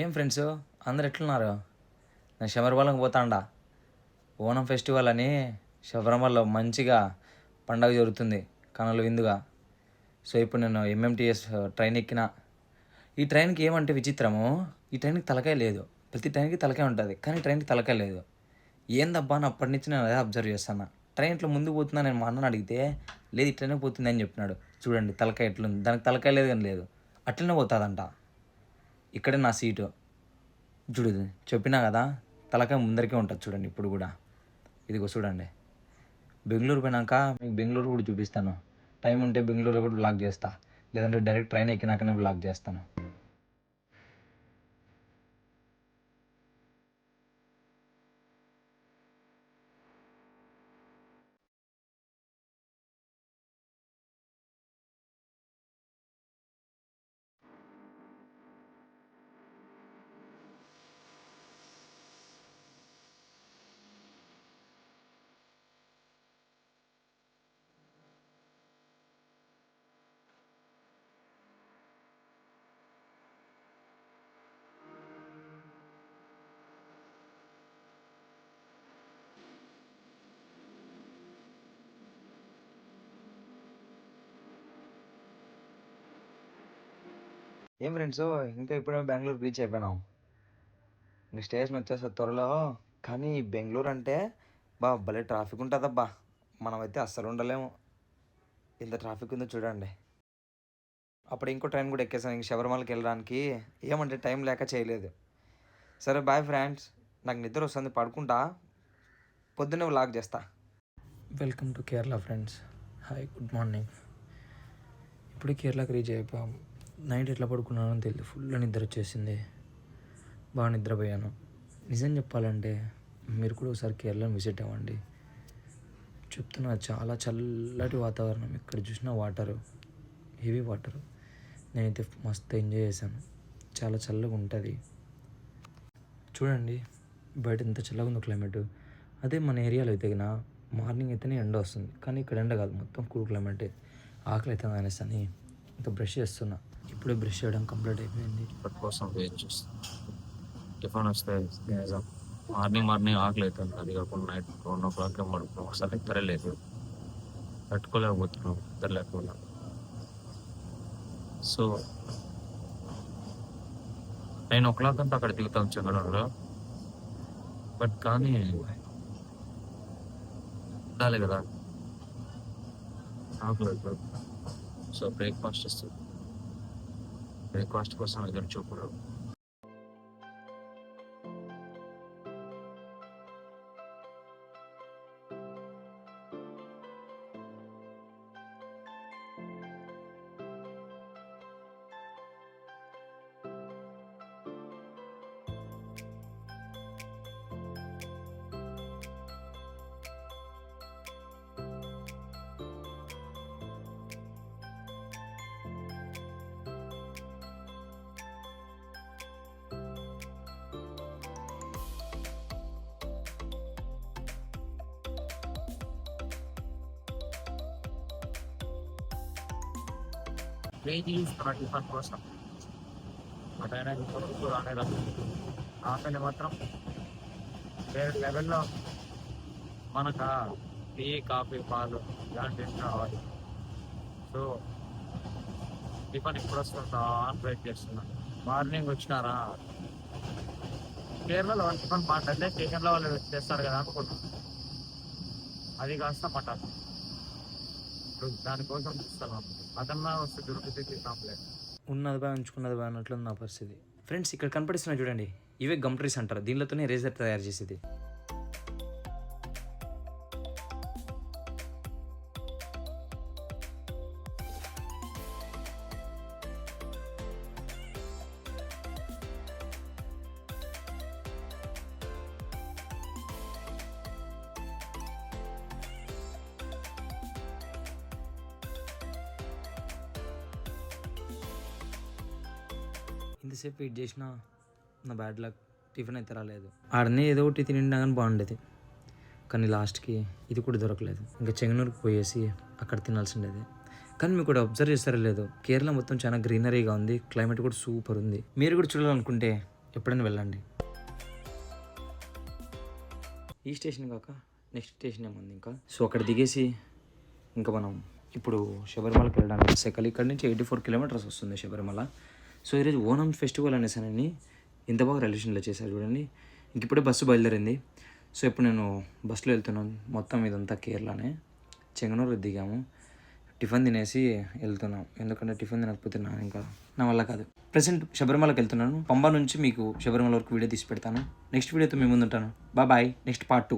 ఏం ఫ్రెండ్స్? అందరు ఎట్లున్నారు? నేను శబరిమలకు పోతాండా. ఓణం ఫెస్టివల్ అని శబరిమలలో మంచిగా పండగ జరుగుతుంది కనుల విందుగా. సో ఇప్పుడు నేను ఎంఎంటీఎస్ ట్రైన్ ఎక్కిన. ఈ ట్రైన్కి ఏమంటే విచిత్రము ఈ ట్రైన్కి తలకాయ లేదు. ప్రతి ట్రైన్కి తలకాయ ఉంటుంది కానీ ట్రైన్కి తలకాయ లేదు. ఏందబ్బా అని అప్పటి నుంచి నేను అదే అబ్జర్వ్ చేస్తాను ట్రైన్ ఇట్లా ముందుకు పోతుందా నేను మా అన్నని అడిగితే లేదు ఇట్లనే పోతుంది అని చెప్పినాడు. చూడండి తలకాయ ఎట్లుంది. దానికి తలకాయ లేదు కానీ లేదు. అట్లనే పోతుందంట. ఇక్కడ నా సీటు. చూడు చెప్పినా కదా తలకాయ ముందరికే ఉంటుంది చూడండి ఇప్పుడు కూడా. ఇదిగో చూడండి. బెంగళూరు పోయినాక మీకు బెంగళూరు కూడా చూపిస్తాను. టైం ఉంటే బెంగళూరు కూడా బ్లాక్ చేస్తా. లేదంటే డైరెక్ట్ ట్రైన్ ఎక్కినాకనే బ్లాక్ చేస్తాను. ఏం ఫ్రెండ్స్ ఇంకా ఇప్పుడే బెంగళూరు రీచ్ అయిపోయినాం. ఇంక స్టేషన్ వచ్చేస్తా త్వరలో కానీ బెంగళూరు అంటే బా భలే ట్రాఫిక్ ఉంటుందబ్బా. మనమైతే అస్సలు ఉండలేము. ఎంత ట్రాఫిక్ ఉందో చూడండి. అప్పుడు ఇంకో ట్రైన్ కూడా ఎక్కేసాను ఇంక శబరిమలకి వెళ్ళడానికి. ఏమంటే టైం లేక చేయలేదు. సరే బాయ్ ఫ్రెండ్స్ నాకు నిద్ర వస్తుంది పడుకుంటా. పొద్దున్నే లాక్ చేస్తా. Welcome to Kerala friends hi good morning ఇప్పుడు కేరళకి రీచ్ అయిపోయాం. నైట్ ఎట్లా పడుకున్నానో తెలియదు ఫుల్ నిద్ర వచ్చేసింది. బాగా నిద్రపోయాను. నిజం చెప్పాలంటే మీరు కూడా ఒకసారి కేరళను విజిట్ అవ్వండి. చెప్తున్నా చాలా చల్లటి వాతావరణం. ఇక్కడ చూసిన వాటరు. Heavy water. నేనైతే మస్తు ఎంజాయ్ చేశాను. చాలా చల్లగా ఉంటుంది. చూడండి బయట ఎంత చల్లగా ఉందో క్లైమేట్. అదే మన ఏరియాలో అయితే గిన మార్నింగ్ అయితేనే ఎండ వస్తుంది. కానీ ఇక్కడ ఎండ కాదు. మొత్తం కూల్ క్లైమేటే. ఆకలి అయితే అనేసి అని ఇంకా బ్రష్ చేస్తున్నా. ఇప్పుడే బ్రష్ చేయడం కంప్లీట్ అయిపోయింది. ఇప్పటి కోసం వెయిట్ చేస్తాను టిఫిన్ వస్తే మార్నింగ్ మార్నింగ్ ఆకలి అవుతుంది అది కాకుండా నైట్ వన్ ఓ క్లాక్ పడుకున్నాం. అసలు నిద్ర లేదు. తట్టుకోలేకపోతున్నాం. నిద్ర లేకుండా. సో నైన్ ఓ క్లాక్ అంతా అక్కడ దిగుతాం చెంగడంలో బట్ కానీ ఉండాలి కదా. ఆకలి సో బ్రేక్ఫాస్ట్ వస్తుంది. రిక్వెస్ట్ కోసం ఎదురు చూపుడు వెయిట్ చేస్తున్నా కోసం అటైనా అయినా ఇప్పుడు రాలేదు ఆకలి మాత్రం వేరే లెవెల్లో మనకు టీ కాఫీ పాలు ఇలాంటివి కావాలి సో టిఫిన్ ఇప్పుడు వస్తుందా అని వెయిట్ మార్నింగ్ వచ్చినారా కేరళలో టిఫన్ టిఫిన్ మాట్లాడితే స్టేషన్లో వాళ్ళు చేస్తారు కదా అనుకుంటున్నాను అది కాస్త మటన్ ఇప్పుడు దానికోసం చూస్తున్నాం అదన్నా వస్తే దొరికితే తింటాంలే ఉన్నది బాగా ఉంచుకున్నది బాగా అన్నట్లు నా పరిస్థితి. ఫ్రెండ్స్ ఇక్కడ కనపడిస్తున్నాయి చూడండి. ఇవే గమ్ ట్రీస్ అంటారు. దీనిలోనే రేజర్ తయారు చేసేది. ఎంతసేపు వెయిట్ చేసినా నా బ్యాడ్ లక్ టిఫిన్ అయితే రాలేదు. ఆడనే ఏదో ఒకటి తినిండా కానీ బాగుండేది. కానీ లాస్ట్కి ఇది కూడా దొరకలేదు. ఇంకా చెంగనూరుకి పోయేసి అక్కడ తినాల్సిండేది. కానీ మీకు కూడా అబ్జర్వ్ చేస్తారో లేదు కేరళ మొత్తం చాలా గ్రీనరీగా ఉంది క్లైమేట్ కూడా సూపర్ ఉంది. మీరు కూడా చూడాలనుకుంటే ఎప్పుడైనా వెళ్ళండి. ఈ స్టేషన్ కాక నెక్స్ట్ స్టేషన్ ఏముంది ఇంకా? సో అక్కడ దిగేసి ఇంకా మనం ఇప్పుడు శబరిమలకి వెళ్ళడానికి సెకల్ ఇక్కడ నుంచి ఎయిటీ ఫోర్ కిలోమీటర్స్ వస్తుంది శబరిమల. సో ఈరోజు ఓనం ఫెస్టివల్ అనేసానని ఇంత బాగా రిలేషన్లో చేశారు చూడండి. ఇంక ఇప్పుడే బస్సు బయలుదేరింది. సో ఇప్పుడు నేను బస్సులో వెళ్తున్నాను. మొత్తం ఇదంతా కేరళనే. చెంగనూరు దిగాము. టిఫిన్ తినేసి వెళ్తున్నాం. ఎందుకంటే టిఫిన్ తినకపోతే నా ఇంకా నా వల్ల కాదు. ప్రజెంట్ శబరిమలకి వెళ్తున్నాను. పంబా నుంచి మీకు శబరిమల వరకు వీడియో తీసి పెడతాను. నెక్స్ట్ వీడియోతో మీ ముందు ఉంటాను బాయ్. Next part two.